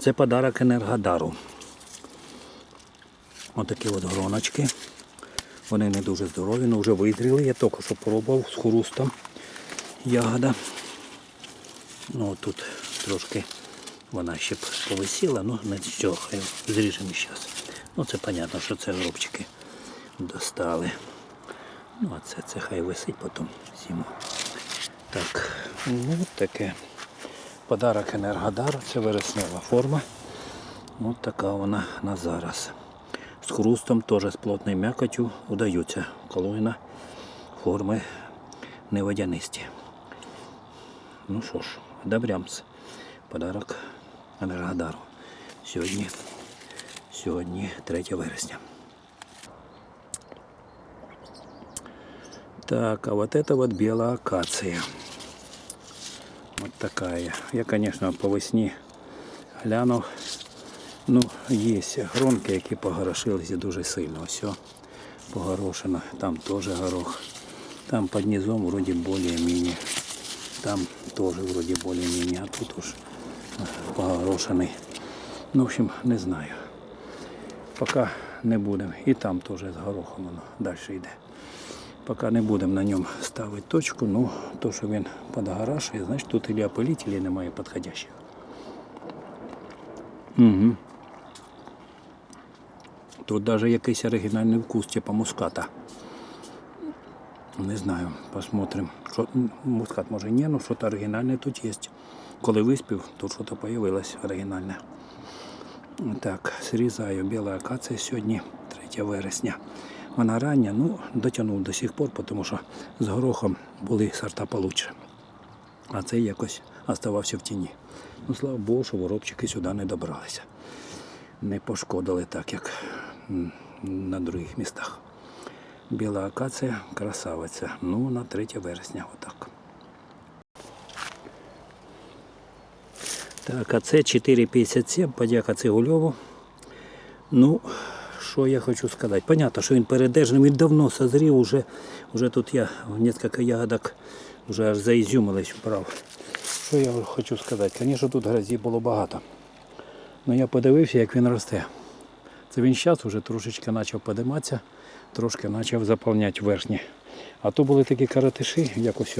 Це подарок Енергодару. Отакі от гроночки. Вони не дуже здорові, але вже визріли. Я тільки що пробував з хрустом ягода. Ну тут трошки вона ще повисіла, ну нічого, хай зріжемо зараз. Ну це зрозуміло, що це горобчики достали. Ну а це, це хай висить потім зиму. Так, ну таке. Подарок Енергодару, це вереснева форма. Ось така вона на зараз. З хрустом, теж з плотною м'якотю удаються, коли вона форми неводянисті. Ну що ж, добрямся. Подарок Енергодару. Сьогодні, сьогодні 3 вересня. Так, а вот это вот белая акация. Вот такая. Я, конечно, по весні глянув. Ну, є гронки, які погорошилися дуже сильно. Все погорошено. Там теж горох. Там під низом вроде более-менее. Там тоже вроде более-менее. А тут уж погорошений. Ну, в общем, не знаю. Поки не будемо. І там теж з горохом воно далі йде. Поки не будемо на ньому ставити точку, ну, то, що він подгорашує, значить тут или опилить, или немає підходящих. Угу. Тут навіть якийсь оригінальний вкус, типу муската. Не знаю, посмотрим. Що, мускат може ні, але щось оригінальне тут є. Коли виспів, тут щось появилось оригінальне. Так, срізаю біла акація сьогодні, 3 вересня. Вона рання, ну, дотягнув до сих пор, тому що з горохом були сорта получше. А цей якось оставався в тіні. Ну, слава Богу, що воробчики сюди не добралися. Не пошкодили так, як на других містах. Біла акація, красавиця. Ну, на 3 вересня, отак. Так, а це 4,57, подяка Цигульову. Ну, що я хочу сказати? Понятно, що він передержаний, він давно созрів, уже, уже тут я кілька ягодок вже аж заізюмились вправ. Що я хочу сказати? Звісно, тут грозі було багато. Ну я подивився, як він росте. Це він зараз вже трошечки почав подиматися, трошки почав заповняти верхні. А то були такі каратиші, як ось.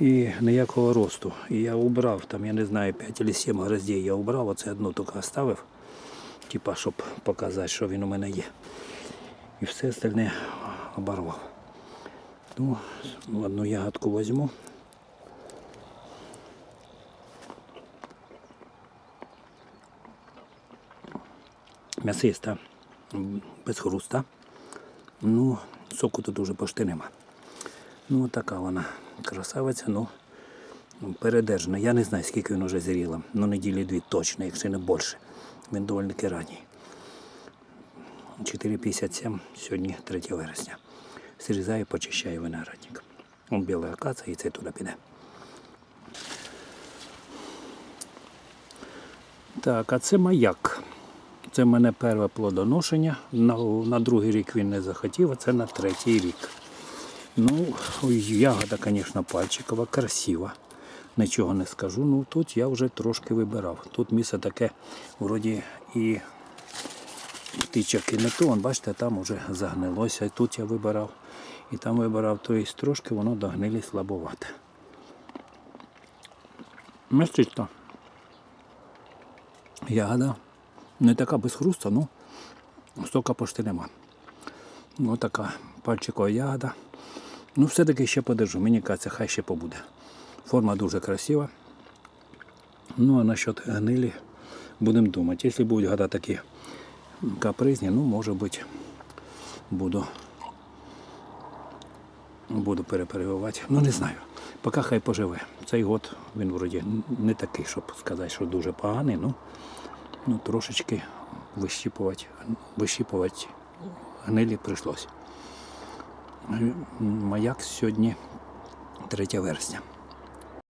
І ніякого росту. І я убрав, там, я не знаю, 5 чи 7 гроздей я убрав, оце одну тільки оставив, типа, щоб показати, що він у мене є. І все остальне оборвав. Ну, одну ягодку візьму. М'ясиста, без хруста. Ну, соку тут дуже почти нема. Ну, така вона красавиця, ну передержана. Я не знаю, скільки він вже зріло. Ну, неділі дві точно, якщо не більше. Таки ранній. 4,57, сьогодні 3 вересня. Срізаю, почищаю виноградник. Он біла акація і це туди піде. Так, а це маяк. Це в мене перше плодоношення. На, на другий рік він не захотів, а це на третій рік. Ну, ягода, звісно, пальчикова, красива. Нічого не скажу. Ну тут я вже трошки вибирав. Тут місце таке, вроді і птичок і не то. Вон, бачите, там вже загнилося. Тут я вибирав. І там вибирав, тобто трошки воно до гнилі слабовате. Міститься. Ягода. Не така без хруста, ну сока почти нема. Ось така пальчикова ягода. Ну, все-таки ще подержу. Мені кажеться, хай ще побуде. Форма дуже красива. Ну, а насчет гнилі будемо думати. Якщо будуть года такі капризні, ну, може бути, буду, буду переперегувати. Ну, не знаю. Поки хай поживе. Цей год він вроді не такий, щоб сказати, що дуже поганий. Ну, ну трошечки вищіпувати, вищіпувати гнилі прийшлось. Маяк сьогодні 3 вересня.